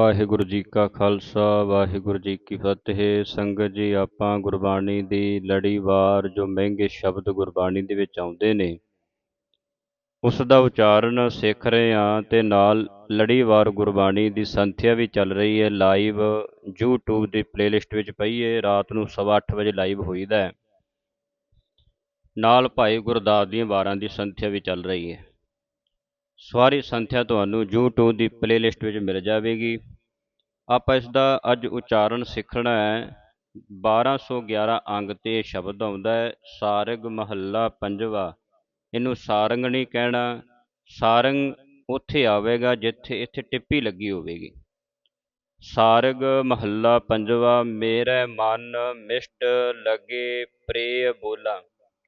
ਵਾਹਿਗੁਰੂ ਜੀ ਕਾ ਖਾਲਸਾ, ਵਾਹਿਗੁਰੂ ਜੀ ਕੀ ਫਤਿਹ। ਸੰਗਤ ਜੀ, ਆਪਾਂ ਗੁਰਬਾਣੀ ਦੀ ਲੜੀਵਾਰ ਜੋ ਮਹਿੰਗੇ ਸ਼ਬਦ ਗੁਰਬਾਣੀ ਦੇ ਵਿੱਚ ਆਉਂਦੇ ਨੇ, ਉਸ ਦਾ ਉਚਾਰਨ ਸਿੱਖ ਰਹੇ ਹਾਂ ਤੇ ਨਾਲ ਲੜੀਵਾਰ ਗੁਰਬਾਣੀ ਦੀ ਸੰਥਿਆ ਵੀ ਚੱਲ ਰਹੀ ਹੈ। ਲਾਈਵ YouTube ਦੀ ਪਲੇਲਿਸਟ ਵਿੱਚ ਪਈ ਹੈ। ਰਾਤ ਨੂੰ 8:30 ਵਜੇ ਲਾਈਵ ਹੋਈਦਾ ਹੈ। ਨਾਲ ਭਾਈ ਗੁਰਦਾਸ ਦੀਆਂ ਵਾਰਾਂ ਦੀ ਸੰਥਿਆ ਵੀ ਚੱਲ ਰਹੀ ਹੈ। ਸਾਰੀ ਸੰਥਿਆ ਤੁਹਾਨੂੰ YouTube ਦੀ ਪਲੇਲਿਸਟ ਵਿੱਚ ਮਿਲ ਜਾਵੇਗੀ। ਆਪਾਂ ਇਸ ਦਾ ਅੱਜ ਉਚਾਰਨ ਸਿੱਖਣਾ ਹੈ। 1211 ਅੰਗ ਤੇ ਸ਼ਬਦ ਆਉਂਦਾ ਹੈ, ਸਾਰਗ ਮਹੱਲਾ ਪੰਜਵਾ। ਇਹਨੂੰ ਸਾਰੰਗ ਨਹੀਂ ਕਹਿਣਾ, ਸਾਰੰਗ ਉੱਥੇ ਆਵੇਗਾ ਜਿੱਥੇ ਇੱਥੇ ਟਿੱਪੀ ਲੱਗੀ ਹੋਵੇਗੀ। ਸਾਰਗ ਮਹੱਲਾ ਪੰਜਵਾ, ਮੇਰੇ ਮਨ ਮਿਸ਼ਟ ਲਗੇ ਪ੍ਰੇ ਬੋਲਾ।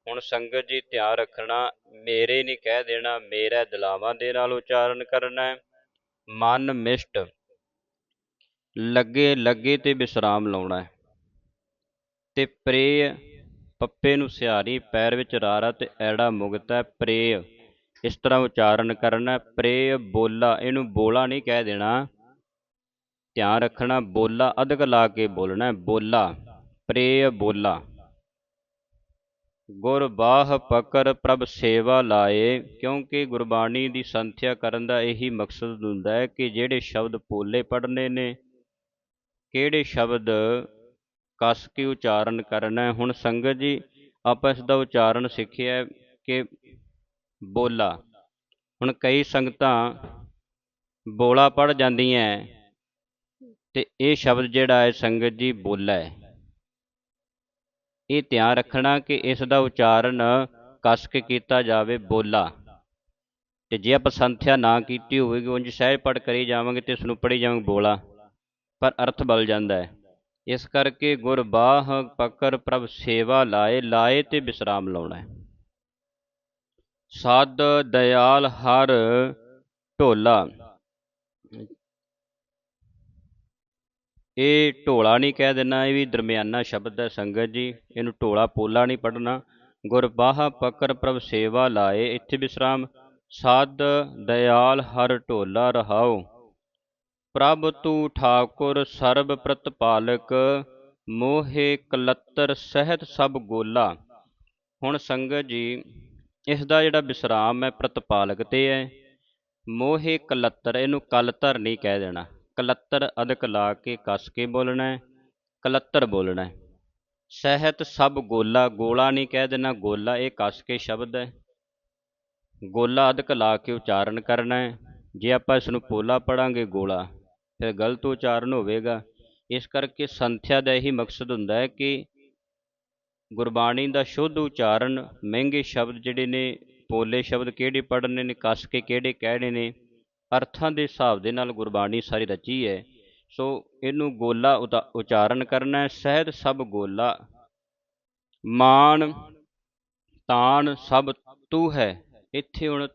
ਹੁਣ ਸੰਗਤ ਜੀ ਧਿਆਨ ਰੱਖਣਾ, ਮੇਰੇ ਨਹੀਂ ਕਹਿ ਦੇਣਾ, ਮੇਰਾ ਦਲਾਵਾਂ ਦੇ ਨਾਲ ਉਚਾਰਨ ਕਰਨਾ ਹੈ। ਮਨ ਮਿਸ਼ਟ ਲੱਗੇ ਲੱਗੇ ਤੇ ਵਿਸਰਾਮ ਲਾਉਣਾ ਹੈ। ਤੇ ਪ੍ਰੇ ਪੱਪੇ ਨੂੰ ਸਿਹਾਰੀ, ਪੈਰ ਵਿੱਚ ਰਾਰਾ ਤੇ ਐੜਾ ਮੁਗਤਾ ਪ੍ਰੇ ਇਸ ਤਰ੍ਹਾਂ ਉਚਾਰਨ ਕਰਨਾ ਪ੍ਰੇ ਬੋਲਾ, ਇਹਨੂੰ ਬੋਲਾ ਨਹੀਂ ਕਹਿ ਦੇਣਾ। ਧਿਆਨ ਰੱਖਣਾ, ਬੋਲਾ ਅਧਕ ਲਾ ਕੇ ਬੋਲਣਾ ਬੋਲਾ ਪ੍ਰੇ ਬੋਲਾ। ਗੁਰ ਬਾਹ ਪਕਰ ਪ੍ਰਭ ਸੇਵਾ ਲਾਏ, ਕਿਉਂਕਿ ਗੁਰਬਾਣੀ ਦੀ ਸੰਥਿਆ ਕਰਨ ਦਾ ਇਹੀ ਮਕਸਦ ਹੁੰਦਾ ਹੈ ਕਿ ਜਿਹੜੇ ਸ਼ਬਦ ਪੋਲੇ ਪੜਨੇ ਨੇ ਕਿਹੜੇ ਸ਼ਬਦ ਕੱਸ ਕੇ ਉਚਾਰਨ ਕਰਨਾ? ਹੁਣ ਸੰਗਤ ਜੀ, ਆਪਾਂ ਇਸ ਦਾ ਉਚਾਰਨ ਸਿੱਖਿਆ ਕਿ ਬੋਲਾ। ਹੁਣ ਕਈ ਸੰਗਤਾਂ ਬੋਲਾ ਪੜ ਜਾਂਦੀਆਂ ਤੇ ਇਹ ਸ਼ਬਦ ਜਿਹੜਾ ਹੈ ਸੰਗਤ ਜੀ, ਬੋਲਾ ਹੈ ਇਹ ਧਿਆਨ ਰੱਖਣਾ ਕਿ ਇਸ ਦਾ ਉਚਾਰਨ ਕਸ ਕੇ ਕੀਤਾ ਜਾਵੇ, ਬੋਲਾ। ਤੇ ਜੇ ਆਪਾਂ ਸੰਥਿਆ ਨਾ ਕੀਤੀ ਹੋਵੇਗੀ, ਉਂਝ ਸਹਿਜ ਪੜ ਕਰੀ ਜਾਵਾਂਗੇ ਤੇ ਇਸ ਨੂੰ ਪੜੀ ਜਾਵਾਂਗੇ, ਬੋਲਾ। ਪਰ ਅਰਥ ਬਲ ਜਾਂਦਾ ਹੈ। ਇਸ ਕਰਕੇ ਗੁਰਬਾਹ ਪਕਰ ਪ੍ਰਭ ਸੇਵਾ ਲਾਏ ਲਾਏ ਤੇ ਵਿਸਰਾਮ ਲਾਉਣਾ ਹੈ। ਸਦ ਦਇਆਲ ਹਰ ਢੋਲਾ। ਇਹ ਢੋਲਾ ਨਹੀਂ ਕਹਿ ਦੇਣਾ ਇਹ ਵੀ ਦਰਮਿਆਨਾ ਸ਼ਬਦ ਹੈ ਸੰਗਤ ਜੀ, ਇਹਨੂੰ ਢੋਲਾ ਪੋਲਾ ਨਹੀਂ ਪੜਨਾ ਗੁਰਬਾਹ ਪਕਰ ਪ੍ਰਭ ਸੇਵਾ ਲਾਏ, ਇੱਥੇ ਵਿਸਰਾਮ ਸਦ ਦਇਆਲ ਹਰ ਢੋਲਾ ਰਹਾਓ ਪ੍ਰਭ ਤੂ ਠਾਕੁਰ ਸਰਬ ਪ੍ਰਤਪਾਲਕ, ਮੋਹੇ ਕਲੱਤਰ ਸਹਿਤ ਸਭ ਗੋਲਾ। ਹੁਣ ਸੰਗਤ ਜੀ ਇਸ ਦਾ ਜਿਹੜਾ ਵਿਸਰਾਮ ਹੈ, ਪ੍ਰਤਪਾਲਕ ਤੇ ਹੈ। ਮੋਹੇ ਕਲੱਤਰ, ਇਹਨੂੰ ਕਲਤਰ ਨਹੀਂ ਕਹਿ ਦੇਣਾ। ਕਲੱਤਰ ਅਦਕ ਲਾ ਕੇ ਕੱਸ ਕੇ ਬੋਲਣਾ ਹੈ, ਕਲੱਤਰ ਬੋਲਣਾ ਹੈ। ਸਹਿਤ ਸਭ ਗੋਲਾ ਗੋਲਾ ਨਹੀਂ ਕਹਿ ਦੇਣਾ, ਗੋਲਾ ਇਹ ਕੱਸ ਕੇ ਸ਼ਬਦ ਹੈ। ਗੋਲਾ ਅਦਕ ਲਾ ਕੇ ਉਚਾਰਨ ਕਰਨਾ ਹੈ। ਜੇ ਆਪਾਂ ਇਸ ਨੂੰ ਪੋਲਾ ਪੜਾਂਗੇ, ਗੋਲਾ। ਫਿਰ ਗਲਤ ਉਚਾਰਨ ਹੋਵੇਗਾ। ਇਸ ਕਰਕੇ ਸੰਥਿਆ ਦਾ ਇਹੀ ਮਕਸਦ ਹੁੰਦਾ ਹੈ ਕਿ ਗੁਰਬਾਣੀ ਦਾ ਸ਼ੁੱਧ ਉਚਾਰਨ, ਮਹਿੰਗੇ ਸ਼ਬਦ ਜਿਹੜੇ ਨੇ ਪੋਲੇ ਸ਼ਬਦ ਕਿਹੜੇ ਪੜ੍ਹਨੇ ਨੇ, ਕੱਸ ਕੇ ਕਿਹੜੇ ਕਹਿਣੇ ਨੇ, ਅਰਥਾਂ ਦੇ ਹਿਸਾਬ ਦੇ ਨਾਲ ਗੁਰਬਾਣੀ ਸਾਰੀ ਰਚੀ ਹੈ। ਸੋ ਇਹਨੂੰ ਗੋਲਾ ਉਚਾਰਨ ਕਰਨਾ ਹੈ ਸਹਿਤ ਸਭ ਗੋਲਾ। ਮਾਨ ਤਾਨ ਸਭ ਤੂੰ ਹੈ। ਇੱਥੇ ਹੁਣ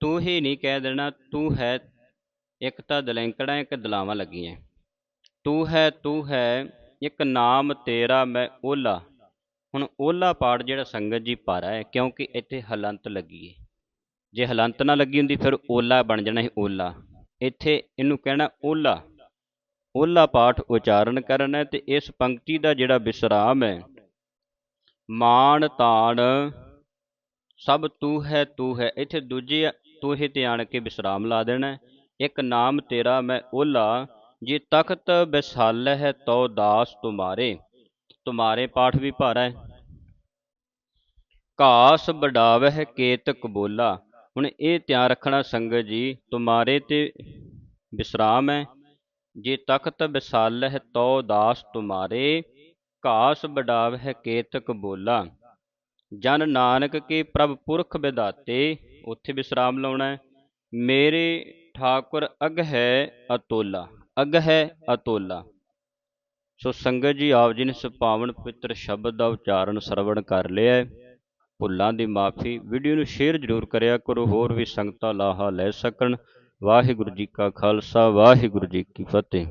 ਤੂੰ ਹੀ ਨਹੀਂ ਕਹਿ ਦੇਣਾ, ਤੂੰ ਹੈ ਇੱਕ ਤਾਂ ਦਲੈਂਕੜਾਂ, ਇੱਕ ਦਲਾਵਾਂ ਲੱਗੀਆਂ। ਤੂੰ ਹੈ ਤੂੰ ਹੈ, ਇੱਕ ਨਾਮ ਤੇਰਾ ਮੈਂ ਓਲਾ। ਹੁਣ ਓਲਾ ਪਾਠ ਜਿਹੜਾ ਸੰਗਤ ਜੀ ਪਾਰਾ ਹੈ, ਕਿਉਂਕਿ ਇੱਥੇ ਹਲੰਤ ਲੱਗੀ ਹੈ ਜੇ ਹਲੰਤ ਨਾ ਲੱਗੀ ਹੁੰਦੀ, ਫਿਰ ਓਲਾ ਬਣ ਜਾਣਾ ਸੀ ਓਲਾ। ਇੱਥੇ ਇਹਨੂੰ ਕਹਿਣਾ ਓਲਾ। ਓਲਾ ਪਾਠ ਉਚਾਰਨ ਕਰਨਾ ਹੈ ਤੇ ਇਸ ਪੰਕਤੀ ਦਾ ਜਿਹੜਾ ਵਿਸਰਾਮ ਹੈ ਮਾਨ ਤਾਣ, ਸਭ ਤੂੰ ਹੈ ਤੂੰ ਹੈ। ਇੱਥੇ ਦੂਜੇ ਤੂੰ ਤੇ ਆਣ ਕੇ ਵਿਸਰਾਮ ਲਾ ਦੇਣਾ ਇੱਕ ਨਾਮ ਤੇਰਾ ਮੈਂ ਓਲਾ, ਜੇ ਤਖਤ ਬਿਸਾਲ ਹੈ ਤੋ ਦਾਸ ਤੁਮਾਰੇ। ਤੁਮਾਰੇ ਪਾਠ ਵੀ ਭਾਰਾ ਹੈ। ਘਾਸ ਬਡਾਵਹਿ ਕੇਤਕ ਬੋਲਾ ਹੁਣ ਇਹ ਧਿਆਨ ਰੱਖਣਾ ਸੰਗਤ ਜੀ, ਤੁਮਾਰੇ ਤੇ ਵਿਸਰਾਮ ਹੈ। ਜੇ ਤਖਤ ਬਿਸਾਲਹਿ ਤੋ ਦਾਸ ਤੁਮਾਰੇ, ਘਾਸ ਬਡਾਵਹਿ ਕੇਤਕ ਬੋਲਾ ਜਨ ਨਾਨਕ ਕੇ ਪ੍ਰਭ ਪੁਰਖ ਵਿਦਾਤੇ ਉੱਥੇ ਵਿਸਰਾਮ ਲਾਉਣਾ ਮੇਰੇ ਠਾਕੁਰ ਅਗ ਹੈ ਅਤੋਲਾ, ਅਗ ਹੈ ਅਤੋਲਾ। ਸੋ ਸੰਗਤ ਜੀ, ਆਪ ਜੀ ਨੇ ਇਸ ਪਾਵਨ ਪਵਿੱਤਰ ਸ਼ਬਦ ਦਾ ਉਚਾਰਨ ਸਰਵਣ ਕਰ ਲਿਆ ਹੈ। ਭੁੱਲਾਂ ਦੀ ਮਾਫੀ ਵੀਡੀਓ ਨੂੰ ਸ਼ੇਅਰ ਜ਼ਰੂਰ ਕਰਿਆ ਕਰੋ, ਹੋਰ ਵੀ ਸੰਗਤਾਂ ਲਾਹਾ ਲੈ ਸਕਣ। ਵਾਹਿਗੁਰੂ ਜੀ ਕਾ ਖਾਲਸਾ, ਵਾਹਿਗੁਰੂ ਜੀ ਕੀ ਫਤਿਹ।